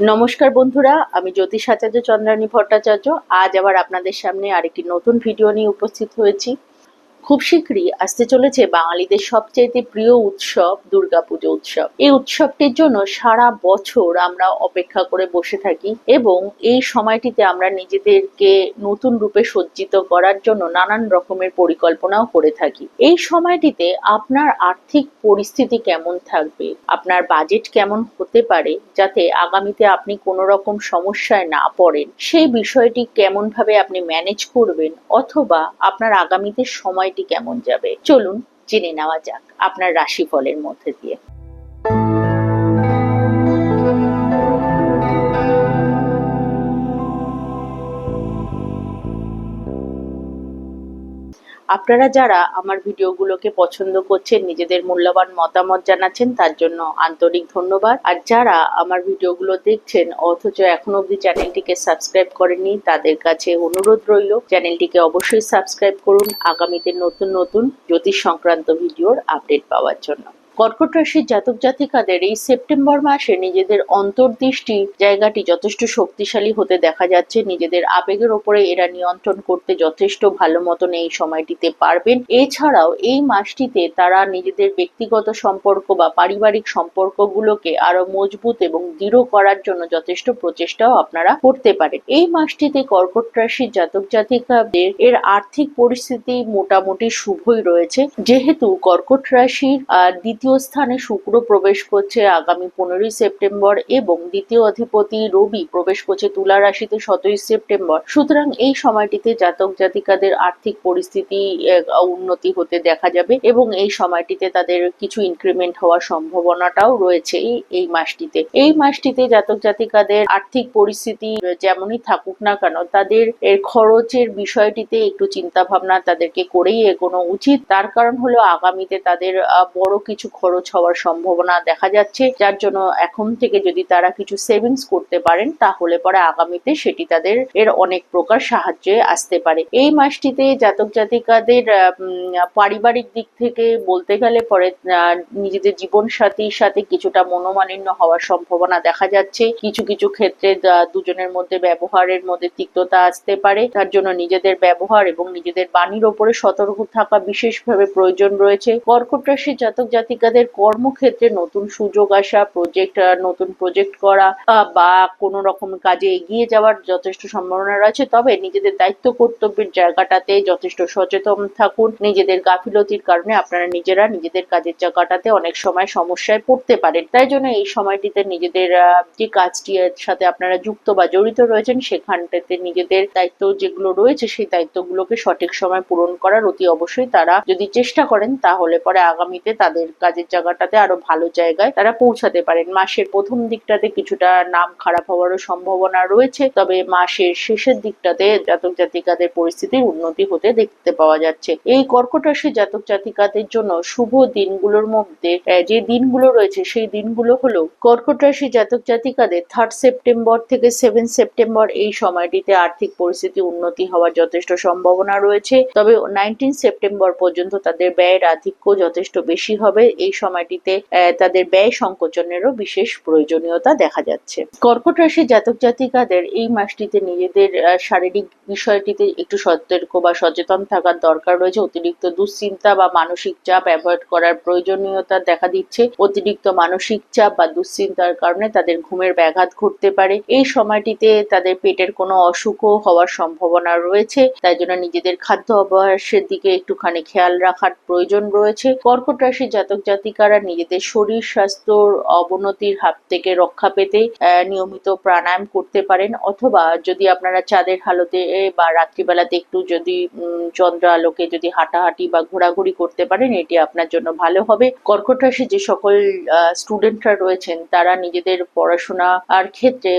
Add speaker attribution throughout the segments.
Speaker 1: নমস্কার বন্ধুরা, আমি জ্যোতিষ আচার্য চন্দ্রানী ভট্টাচার্য। আজ আবার আপনাদের সামনে আরেকটি নতুন ভিডিও নিয়ে উপস্থিত হয়েছি। খুব শীঘ্রই আসতে চলেছে বাঙালিদের সবচেয়ে প্রিয় উৎসব, দুর্গাপুজো উৎসব। এই উৎসবটির জন্য সারা বছর আমরা অপেক্ষা করে বসে থাকি এবং এই সময়টিতে আমরা নিজেদেরকে নতুন রূপে সজ্জিত করার জন্য নানান রকমের পরিকল্পনাও করে থাকি। এই সময়টিতে আপনার আর্থিক পরিস্থিতি কেমন থাকবে? আপনার বাজেট কেমন হতে পারে? যাতে আগামীতে আপনি কোনো রকম সমস্যায় না পড়েন। সেই বিষয়টি কেমন ভাবে আপনি ম্যানেজ করবেন? অথবা আপনার আগামীতে সময়টি কেমন যাবে? চলুন জেনে নেওয়া যাক আপনার রাশিফলের মধ্যে দিয়ে। আপনারা যারা আমার ভিডিওগুলোকে পছন্দ করছেন, নিজেদের মূল্যবান মতামত জানাচ্ছেন, তার জন্য আন্তরিক ধন্যবাদ। আর যারা আমার ভিডিওগুলো দেখছেন, অথচ এখনও অবধি চ্যানেলটিকে সাবস্ক্রাইব করেননি, তাদের কাছে অনুরোধ রইল, চ্যানেলটিকে অবশ্যই সাবস্ক্রাইব করুন। আগামীতে নতুন নতুন জ্যোতিষ সংক্রান্ত ভিডিওর আপডেট পাওয়ার জন্য। কর্কট রাশির জাতক জাতিকাদের এই সেপ্টেম্বর মাসে নিজেদের অন্তর্দৃষ্টি জায়গাটি যথেষ্ট শক্তিশালী হতে দেখা যাচ্ছে। নিজেদের আবেগের ওপরে এরা নিয়ন্ত্রণ করতে যথেষ্ট ভালো মতন এই সময়টিতে পারবেন। এছাড়াও এই মাসটিতে তারা নিজেদের ব্যক্তিগত সম্পর্ক বা পারিবারিক সম্পর্কগুলোকে আরও মজবুত এবং দৃঢ় করার জন্য যথেষ্ট প্রচেষ্টাও আপনারা করতে পারেন। এই মাসটিতে কর্কট রাশির জাতক জাতিকাদের এর আর্থিক পরিস্থিতি মোটামুটি শুভই রয়েছে। যেহেতু কর্কট রাশির আহ, দ্বিতীয় স্থানে শুক্র প্রবেশ করছে আগামী পনেরোই সেপ্টেম্বর এবং দ্বিতীয় অধিপতি রবি প্রবেশ করছে তুলা রাশিতে সতেরোই সেপ্টেম্বর। সুতরাং এই সময়টিতে জাতক জাতিকাদের আর্থিক পরিস্থিতি উন্নতি হতে দেখা যাবে এবং এই সময়টিতে তাদের কিছু ইনক্রিমেন্ট হওয়ার সম্ভাবনাটাও রয়েছে এই- মাসটিতে। এই মাসটিতে জাতক জাতিকাদের আর্থিক পরিস্থিতি যেমনই থাকুক না কেন, তাদের এর খরচের বিষয়টিতে একটু চিন্তা ভাবনা তাদেরকে করেই এগোনো উচিত। তার কারণ হলো আগামীতে তাদের বড় কিছু খরচ হওয়ার সম্ভাবনা দেখা যাচ্ছে, যার জন্য এখন থেকে যদি তারা কিছু সেভিংস করতে পারেন, তাহলে পরে আগামীতে সেটি তাদের এর অনেক প্রকার সাহায্যে আসতে পারে। এই মাসটিতে জাতক জাতিকাদের পারিবারিক দিক থেকে বলতে গেলে পরে নিজেদের জীবন সাথীর সাথে কিছুটা মনোমালিন্য হওয়ার সম্ভাবনা দেখা যাচ্ছে। কিছু কিছু ক্ষেত্রে দুজনের মধ্যে ব্যবহারের মধ্যে তিক্ততা আসতে পারে। তার জন্য নিজেদের ব্যবহার এবং নিজেদের বাণীর ওপরে সতর্ক থাকা বিশেষভাবে প্রয়োজন রয়েছে। কর্কট রাশির জাতক জাতিকাদের কর্মক্ষেত্রে নতুন সুযোগ আসা প্রজেক্ট নতুন প্রজেক্ট করা বা কোনো রকম কাজে এগিয়ে যাওয়ার যথেষ্ট সম্ভাবনা রয়েছে। তবে নিজেদের দায়িত্ব, কর্তব্যের জায়গাটাতে যথেষ্ট সচেতন থাকুন। নিজেদের গাফিলতির কারণে আপনারা নিজেরা নিজেদের কাজের জায়গাটাতে অনেক সময় সমস্যায় পড়তে পারেন। তাই জন্য এই সময়টিতে নিজেদের যে কাজটির সাথে আপনারা যুক্ত বা জড়িত রয়েছেন, সেখানটাতে নিজেদের দায়িত্ব যেগুলো রয়েছে, সেই দায়িত্বগুলোকে সঠিক সময় পূরণ করার অতি অবশ্যই তারা যদি চেষ্টা করেন, তাহলে পরে আগামীতে তাদের কাজের জায়গাটাতে আরও ভালো জায়গায় তারা পৌঁছাতে পারেন। মাসের প্রথম দিকটাতে কিছুটা নাম খারাপ হওয়ারও সম্ভাবনা রয়েছে, তবে মাসের শেষের দিকটাতে জাতক জাতিকাদের পরিস্থিতির উন্নতি হতে দেখতে পাওয়া যাচ্ছে। এই কর্কট রাশি জাতক জাতিকাদের জন্য শুভ দিনগুলোর মধ্যে যে দিনগুলো রয়েছে সেই দিনগুলো হলো কর্কট রাশি জাতক জাতিকাদের থার্ড সেপ্টেম্বর থেকে সেভেন সেপ্টেম্বর এই সময়টিতে আর্থিক পরিস্থিতি উন্নতি হওয়ার যথেষ্ট সম্ভাবনা রয়েছে, তবে নাইনটিন সেপ্টেম্বর পর্যন্ত তাদের ব্যয়ের আধিক্য যথেষ্ট বেশি হবে এই সময়টিতে তাদের ব্যয় সংকোচনেরও বিশেষ প্রয়োজনীয়তা দেখা যাচ্ছে। কর্কট রাশির জাতক জাতিকাদের এই মাসটিতে নিজেদের শারীরিক বিষয়টিতে একটু সতর্ক বা সচেতন থাকার দরকার রয়েছে। অতিরিক্ত দুশ্চিন্তা বা মানসিক চাপ অ্যাভয়েড করার প্রয়োজনীয়তা দেখা দিচ্ছে। অতিরিক্ত মানসিক চাপ বা দুশ্চিন্তার কারণে তাদের ঘুমের ব্যাঘাত ঘটতে পারে। এই সময়টিতে তাদের পেটের কোনো অসুখও হওয়ার সম্ভাবনা রয়েছে। তাই জন্য নিজেদের খাদ্য অভ্যাসের দিকে একটুখানি খেয়াল রাখার প্রয়োজন রয়েছে। কর্কট রাশির জাতক জাতিকারা নিজেদের শরীর স্বাস্থ্যর অবনতির হাত থেকে রক্ষা পেতে নিয়মিত প্রাণায়াম করতে পারেন অথবা যদি আপনারা চাঁদের হালতে বা রাত্রিবেলাতে একটু যদি চন্দ্র আলোকে যদি হাঁটাহাঁটি বা ঘোরাঘুরি করতে পারেন, এটি আপনার জন্য ভালো হবে। কর্কট রাশি যে সকল স্টুডেন্টরা রয়েছেন, তারা নিজেদের পড়াশোনা আর ক্ষেত্রে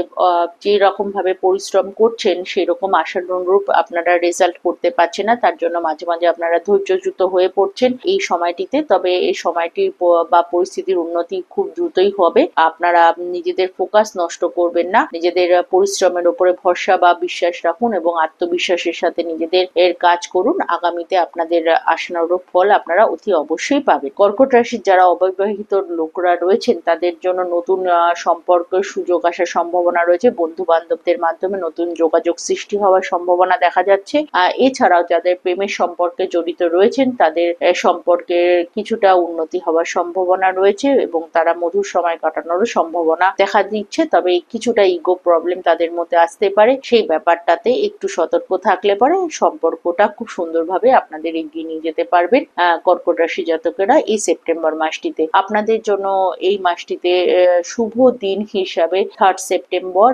Speaker 1: যে রকম ভাবে পরিশ্রম করছেন সেই রকম আশানুরূপ আপনারা রেজাল্ট করতে পারছেন না। তার জন্য মাঝে মাঝে আপনারা ধৈর্যচ্যুত হয়ে পড়ছেন এই সময়টিতে। তবে এই সময়টি প- বা পরিস্থিতির উন্নতি খুব দ্রুতই হবে। আপনারা নিজেদের ফোকাস নষ্ট করবেন না। নিজেদের পরিশ্রমের উপরে ভরসা বা বিশ্বাস রাখুন এবং আত্মবিশ্বাসের সাথে নিজেদের এর কাজ করুন। আগামীতে আপনাদের আশানুরূপ ফল আপনারা অতি অবশ্যই পাবেন। কর্কট রাশির যারা অবিবাহিত লোকরা রয়েছেন, তাদের জন্য নতুন সম্পর্কের সুযোগ আসার সম্ভাবনা রয়েছে। বন্ধু বান্ধবদের মাধ্যমে নতুন যোগাযোগ সৃষ্টি হওয়ার সম্ভাবনা দেখা যাচ্ছে। এছাড়াও যাদের প্রেমের সম্পর্কে জড়িত রয়েছেন, তাদের সম্পর্কে কিছুটা উন্নতি হওয়ার সম্ভাবনা রয়েছে এবং তারা মধুর সময় কাটানোরও সম্ভাবনা দেখা দিচ্ছে। তবে কিছুটা ইগো প্রবলেম তাদের মধ্যে আসতে পারে। সেই ব্যাপারটাতে একটু সতর্ক থাকলে পরে সম্পর্কটা খুব সুন্দরভাবে আপনাদের এগিয়ে নিয়ে যেতে পারবেন কর্কট রাশি জাতকেরা এই সেপ্টেম্বর মাসটিতে। আপনাদের জন্য এই মাসটিতে শুভ দিন হিসাবে থার্ড সেপ্টেম্বর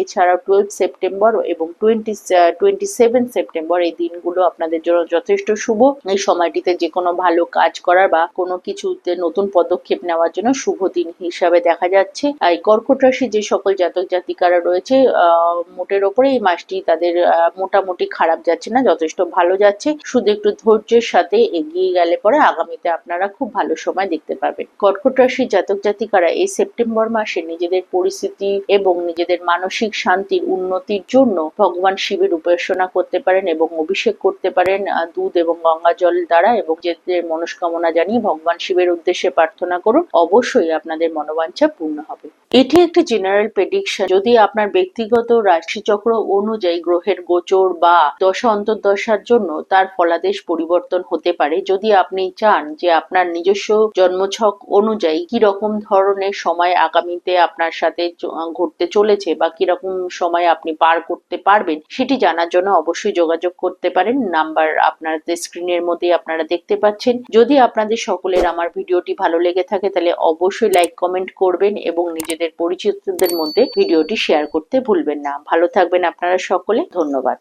Speaker 1: এছাড়াও টুয়েলভ সেপ্টেম্বর এবং টোয়েন্টি টোয়েন্টি সেভেন সেপ্টেম্বর এই দিনগুলো আপনাদের জন্য যথেষ্ট শুভ। এই সময়টিতে যে কোনো ভালো কাজ করার বা কোনো কিছুতে নতুন পদক্ষেপ নেওয়ার জন্য শুভ দিন হিসাবে দেখা যাচ্ছে। এই কর্কট রাশি যে সকল জাতক জাতিকারা রয়েছে মোটের ওপরে এই মাসটি তাদের মোটামুটি খারাপ যাচ্ছে না, যথেষ্ট ভালো যাচ্ছে। শুধু একটু ধৈর্যের সাথে এগিয়ে গেলে পরে আগামীতে আপনারা খুব ভালো সময় দেখতে পাবেন। কর্কট রাশির জাতক জাতিকারা এই সেপ্টেম্বর মাসে নিজেদের পরিস্থিতি এবং নিজেদের মানসিক শান্তির উন্নতির জন্য ভগবান শিবের উপাসনা করতে পারেন এবং অভিষেক করতে পারেন দুধ এবং গঙ্গা জল দ্বারা এবং নিজেদের মনস্কামনা জানিয়ে ভগবান শিবের উদ্দেশ্যে প্রার্থনা করুন, অবশ্যই আপনাদের মনোবাঞ্ছা পূর্ণ হবে। এটি একটি জেনারেল প্রেডিকশন যদি আপনার ব্যক্তিগত রাশিচক্র অনুযায়ী গ্রহের গোচর বা দশা অন্তর্দশার জন্য তার ফলাদেশ পরিবর্তন হতে পারে, যদি আপনি চান যে আপনার নিজস্ব জন্মছক অনুযায়ী কি রকম ধরনের সময় আগামীতে আপনার সাথে ঘটতে চলেছে বা কি রকম সময় আপনি পার করতে পারবেন, সেটি জানার জন্য অবশ্যই যোগাযোগ করতে পারেন। নাম্বার আপনাদের স্ক্রিনের মধ্যে আপনারা দেখতে পাচ্ছেন। যদি আপনাদের সকলের আমার ভিডিওটি ভালো লেগে থাকে তাহলে অবশ্যই লাইক কমেন্ট করবেন এবং নিজেদের পরিচিতদের মধ্যে ভিডিওটি শেয়ার করতে ভুলবেন না। ভালো থাকবেন আপনারা সকলে। ধন্যবাদ।